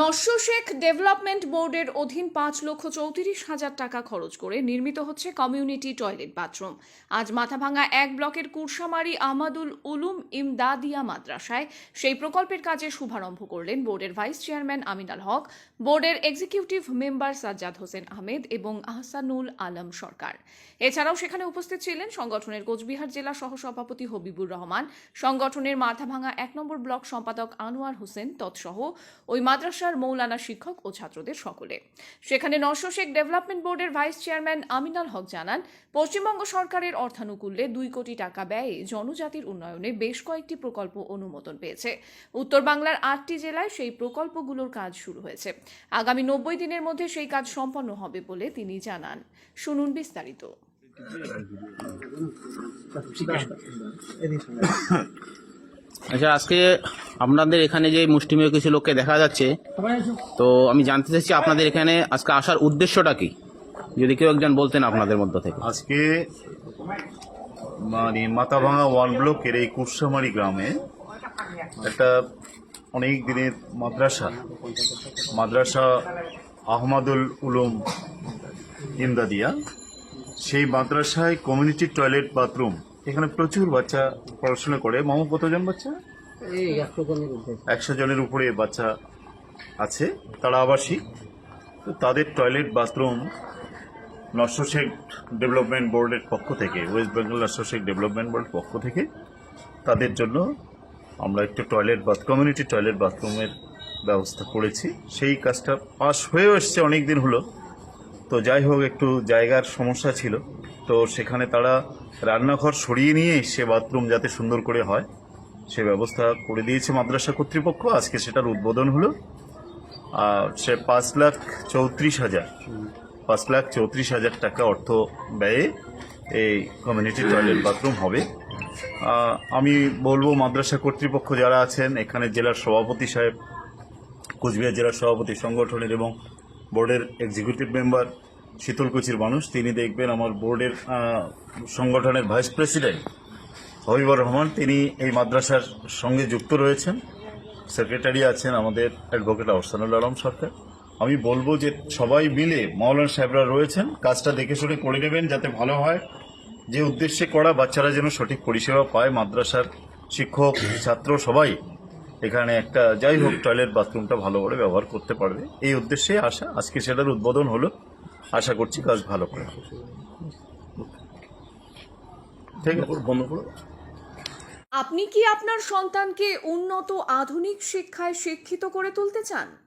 নস্য Sheikh development বোর্ডের অধীন পাঁচ লক্ষ চৌত্রিশ হাজার টাকা খরচ করে নির্মিত হচ্ছে কমিউনিটি টয়লেট বাথরুম। আজ মাথাভাঙা এক ব্লকের কুরসামারি আমাদুল উলুম ইমদাদিয়া মাদ্রাসায় সেই প্রকল্পের কাজে শুভারম্ভ করলেন বোর্ডের ভাইস চেয়ারম্যান আমিনাল হক, বোর্ডের এক্সিকিউটিভ মেম্বার সাজ্জাদ হোসেন আহমেদ এবং আহসানুল আলম সরকার। এছাড়াও সেখানে উপস্থিত ছিলেন সংগঠনের কোচবিহার জেলা সহসভাপতি হবিবুর রহমান, সংগঠনের মাথাভাঙা এক নম্বর ব্লক সম্পাদক আনোয়ার হোসেন তৎসহ। ওই মাদ্রাসার মৌলানা শিক্ষক ও ছাত্রদের সকলে সেখানে নশো শেখ ডেভেলপমেন্ট বোর্ডের ভাইস চেয়ারম্যান আমিনাল হক জানান পশ্চিমবঙ্গ সরকারের অর্থানুকূল্যে দুই কোটি টাকা ব্যয়ে জনজাতির উন্নয়নে বেশ কয়েকটি প্রকল্প অনুমোদন পেয়েছে উত্তর বাংলার আটটি জেলায় সেই প্রকল্পগুলোর কাজ শুরু হয়েছে আগামী নব্বই দিনের মধ্যে সেই কাজ সম্পন্ন হবে বলে তিনি জানান শুনুন বিস্তারিত আচ্ছা আজকে আপনাদের এখানে যে মুষ্টিমেয় কিছু লোককে দেখা যাচ্ছে, তো আমি জানতে চাইছি আপনাদের এখানে আজকে আসার উদ্দেশ্যটা কি? যদি কেউ একজন বলতেন আপনাদের মধ্য থেকে। আজকে মানে মাথাভাঙা ওয়ান ব্লকের এই কুরসামারি গ্রামে একটা অনেক দিনের মাদ্রাসা মাদ্রাসা আহমাদুল উলুম ইমদাদিয়া। সেই মাদ্রাসায় কমিউনিটি টয়লেট বাথরুম এখানে প্রচুর বাচ্চা পড়াশোনা করে। মামু কতজন বাচ্চা? একশো জনের উপরে বাচ্চা আছে তারা আবাসিক। তো তাদের টয়লেট বাথরুম নশোশেক ডেভেলপমেন্ট বোর্ডের পক্ষ থেকে ওয়েস্ট বেঙ্গল নশোশেক ডেভেলপমেন্ট বোর্ডের পক্ষ থেকে তাদের জন্য আমরা একটু টয়লেট বাথ কমিউনিটি টয়লেট বাথরুমের ব্যবস্থা করেছি। সেই কাজটা পাস হয়েও এসছে অনেক দিন হলো। তো যাই হোক, একটু জায়গার সমস্যা ছিল। তো সেখানে তারা রান্নাঘর সরিয়ে নিয়ে সে বাথরুম যাতে সুন্দর করে হয়, সে ব্যবস্থা করে দিয়েছে মাদ্রাসা কর্তৃপক্ষ। আজকে সেটার উদ্বোধন হলো, আর সে পাঁচ লাখ চৌত্রিশ হাজার, পাঁচ লাখ চৌত্রিশ হাজার টাকা অর্থ ব্যয়ে এই কমিউনিটি টয়লেট বাথরুম হবে। আমি বলব মাদ্রাসা কর্তৃপক্ষ যারা আছেন, এখানে জেলার সভাপতি সাহেব, কোচবিহার জেলার সভাপতি সংগঠনের এবং বোর্ডের এক্সিকিউটিভ মেম্বার শীতলকুচির মানুষ। তিনি দেখবেন আমার বোর্ডের সংগঠনের ভাইস প্রেসিডেন্ট হবিবর রহমান। তিনি এই মাদ্রাসার সঙ্গে যুক্ত রয়েছেন। সেক্রেটারি আছেন আমাদের অ্যাডভোকেট আহসানুল আলম সরকার। আমি বলব যে সবাই মিলে মৌলানা সাহেবরা রয়েছেন। কাজটা দেখে শুনে করে নেবেন যাতে ভালো হয়। যে উদ্দেশ্যে করা বাচ্চারা যেন সঠিক পরিষেবা পায়। মাদ্রাসার শিক্ষক, ছাত্র সবাই এখানে একটা যাই হোক টয়লেট বাথরুমটা ভালো করে ব্যবহার করতে পারবে। এই উদ্দেশ্যে আসা। আজকে সেটার উদ্বোধন হলো। আশা করছি কাজ ভালো করে। আপনি কি আপনার সন্তানকে উন্নত আধুনিক শিক্ষায় শিক্ষিত করে তুলতে চান?